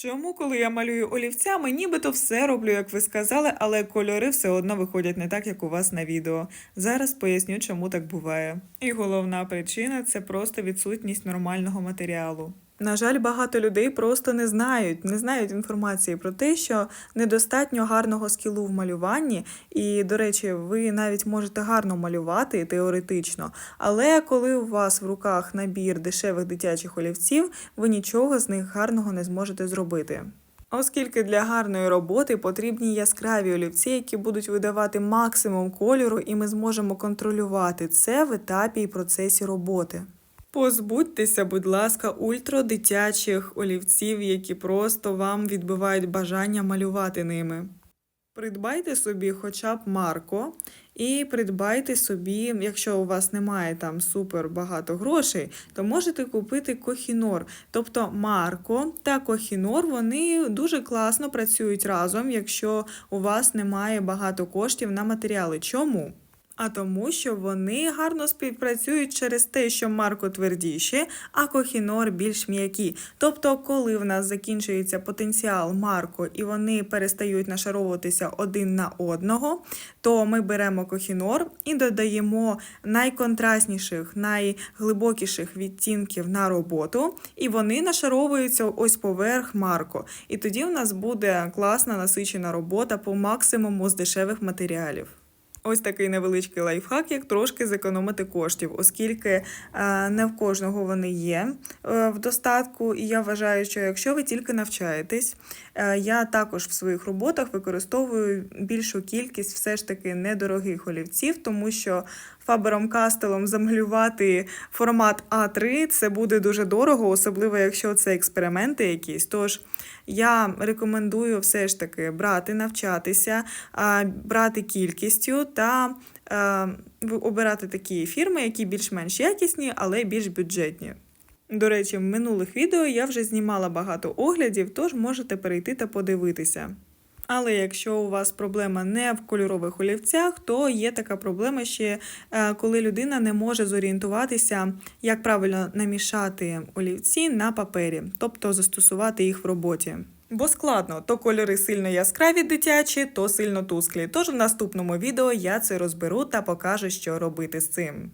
Чому, коли я малюю олівцями, нібито все роблю, як ви сказали, але кольори все одно виходять не так, як у вас на відео. Зараз поясню, чому так буває. І головна причина це просто відсутність нормального матеріалу. На жаль, багато людей просто не знають, не знають інформації про те, що недостатньо гарного скілу в малюванні. І, до речі, ви навіть можете гарно малювати теоретично, але коли у вас в руках набір дешевих дитячих олівців, ви нічого з них гарного не зможете зробити. Оскільки для гарної роботи потрібні яскраві олівці, які будуть видавати максимум кольору, і ми зможемо контролювати це в етапі і процесі роботи. Позбудьтеся, будь ласка, ультрадитячих олівців, які просто вам відбивають бажання малювати ними. Придбайте собі хоча б Марко і придбайте собі, якщо у вас немає там супер багато грошей, то можете купити Кохінор. Тобто Марко та Кохінор вони дуже класно працюють разом, якщо у вас немає багато коштів на матеріали. Чому? А тому, що вони гарно співпрацюють через те, що Марко твердіші, а Кохінор більш м'які. Тобто, коли в нас закінчується потенціал Марко і вони перестають нашаровуватися один на одного, то ми беремо Кохінор і додаємо найконтрастніших, найглибокіших відтінків на роботу, і вони нашаровуються ось поверх Марко. І тоді в нас буде класна насичена робота по максимуму з дешевих матеріалів. Ось такий невеличкий лайфхак, як трошки зекономити коштів, оскільки е, не в кожного вони є е, в достатку. І я вважаю, що якщо ви тільки навчаєтесь, е, я також в своїх роботах використовую більшу кількість все ж таки недорогих олівців, тому що фабером кастелом замалювати формат А3 це буде дуже дорого, особливо якщо це експерименти якісь. Тож я рекомендую все ж таки брати, навчатися, брати кількістю та е, обирати такі фірми, які більш-менш якісні, але більш бюджетні. До речі, в минулих відео я вже знімала багато оглядів, тож можете перейти та подивитися. Але якщо у вас проблема не в кольорових олівцях, то є така проблема ще, е, коли людина не може зорієнтуватися, як правильно намішати олівці на папері, тобто застосувати їх в роботі. Бо складно, то кольори сильно яскраві дитячі, то сильно тусклі. Тож в наступному відео я це розберу та покажу, що робити з цим.